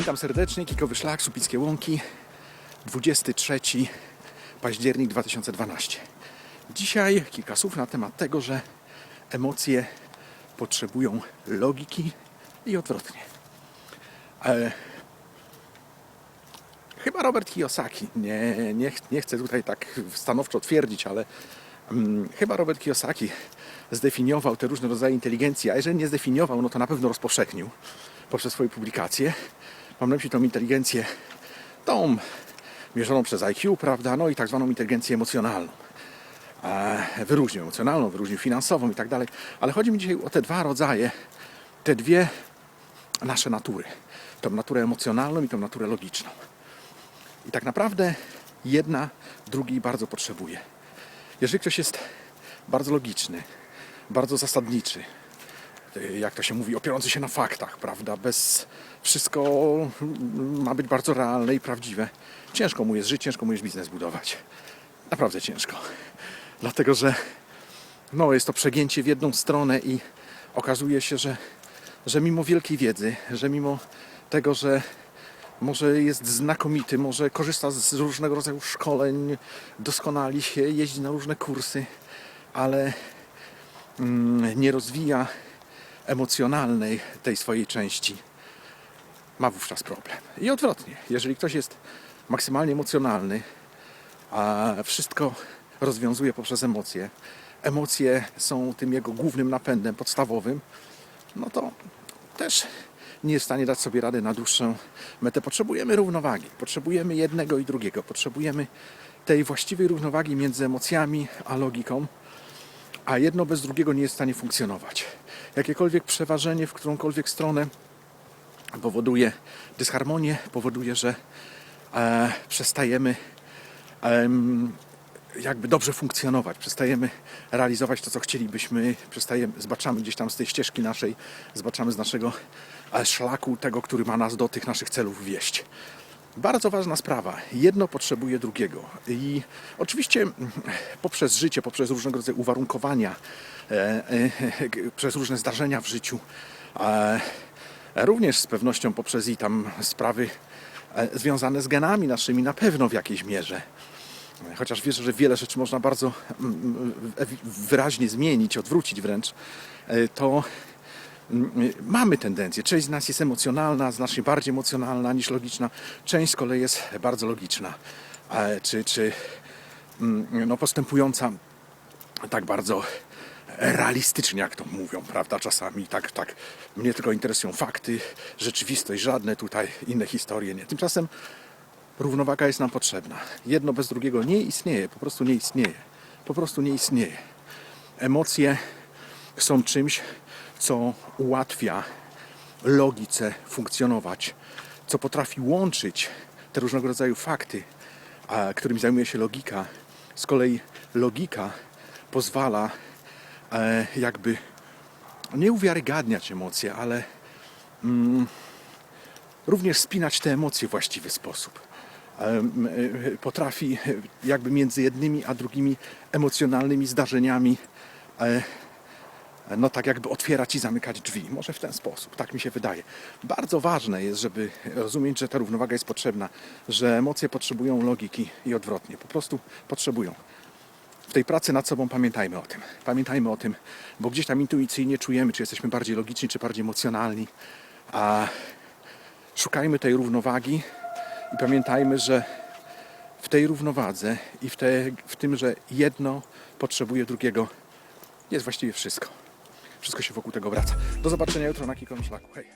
Witam serdecznie, Kikowy Szlak, Supickie Łąki, 23 październik 2012. Dzisiaj kilka słów na temat tego, że emocje potrzebują logiki i odwrotnie. E, chyba Robert Kiyosaki, nie, nie, nie chcę tutaj tak stanowczo twierdzić, ale mm, chyba Robert Kiyosaki zdefiniował te różne rodzaje inteligencji, a jeżeli nie zdefiniował, no to na pewno rozpowszechnił poprzez swoje publikacje. Mam na myśli tą inteligencję, tą mierzoną przez IQ, prawda, no i tak zwaną inteligencję emocjonalną. E, Wyróżnił emocjonalną, wyróżnił finansową i tak dalej, ale chodzi mi dzisiaj o te dwa rodzaje, te dwie nasze natury. Tą naturę emocjonalną i tą naturę logiczną. I tak naprawdę jedna drugiej bardzo potrzebuje. Jeżeli ktoś jest bardzo logiczny, bardzo zasadniczy, jak to się mówi, opierający się na faktach, prawda, bez wszystko ma być bardzo realne i prawdziwe, ciężko mu jest żyć, ciężko mu jest biznes budować. Naprawdę ciężko. Dlatego, że no, jest to przegięcie w jedną stronę i okazuje się, że, że mimo wielkiej wiedzy, że mimo tego, że może jest znakomity, może korzysta z różnego rodzaju szkoleń, doskonali się, jeździ na różne kursy, ale mm, nie rozwija emocjonalnej tej swojej części, ma wówczas problem. I odwrotnie, jeżeli ktoś jest maksymalnie emocjonalny, a wszystko rozwiązuje poprzez emocje, emocje są tym jego głównym napędem podstawowym, no to też nie jest w stanie dać sobie rady na dłuższą metę. Potrzebujemy równowagi, potrzebujemy jednego i drugiego, potrzebujemy tej właściwej równowagi między emocjami a logiką, a jedno bez drugiego nie jest w stanie funkcjonować. Jakiekolwiek przeważenie w którąkolwiek stronę powoduje dysharmonię, powoduje, że e, przestajemy em, jakby dobrze funkcjonować, przestajemy realizować to, co chcielibyśmy, przestajemy, zbaczamy gdzieś tam z tej ścieżki naszej, zbaczamy z naszego e, szlaku, tego, który ma nas do tych naszych celów wieść. Bardzo ważna sprawa. Jedno potrzebuje drugiego. I oczywiście mm, poprzez życie, poprzez różnego rodzaju uwarunkowania, e, e, e, przez różne zdarzenia w życiu, również z pewnością poprzez i tam sprawy związane z genami naszymi na pewno w jakiejś mierze. Chociaż wierzę, że wiele rzeczy można bardzo mm, mm, wyraźnie zmienić, odwrócić wręcz, to mamy tendencję. Część z nas jest emocjonalna, znacznie bardziej emocjonalna niż logiczna. Część z kolei jest bardzo logiczna, e, czy, czy no, postępująca tak bardzo realistycznie, jak to mówią, prawda? Czasami tak, tak. Mnie tylko interesują fakty, rzeczywistość, żadne tutaj inne historie nie. Tymczasem równowaga jest nam potrzebna. Jedno bez drugiego nie istnieje, po prostu nie istnieje. Po prostu nie istnieje. Emocje są czymś, co ułatwia logice funkcjonować, co potrafi łączyć te różnego rodzaju fakty, a, którymi zajmuje się logika. Z kolei logika pozwala e, jakby nie uwiarygadniać emocje, ale mm, również spinać te emocje w właściwy sposób. Em, e, Potrafi e, jakby między jednymi a drugimi emocjonalnymi zdarzeniami e, no tak jakby otwierać i zamykać drzwi. Może w ten sposób, tak mi się wydaje. Bardzo ważne jest, żeby rozumieć, że ta równowaga jest potrzebna, że emocje potrzebują logiki i odwrotnie. Po prostu potrzebują. W tej pracy nad sobą pamiętajmy o tym. Pamiętajmy o tym, bo gdzieś tam intuicyjnie czujemy, czy jesteśmy bardziej logiczni, czy bardziej emocjonalni. A szukajmy tej równowagi i pamiętajmy, że w tej równowadze i w, te, w tym, że jedno potrzebuje drugiego, jest właściwie wszystko. Wszystko się wokół tego wraca. Do zobaczenia jutro na Kikowym Szlaku. Hej!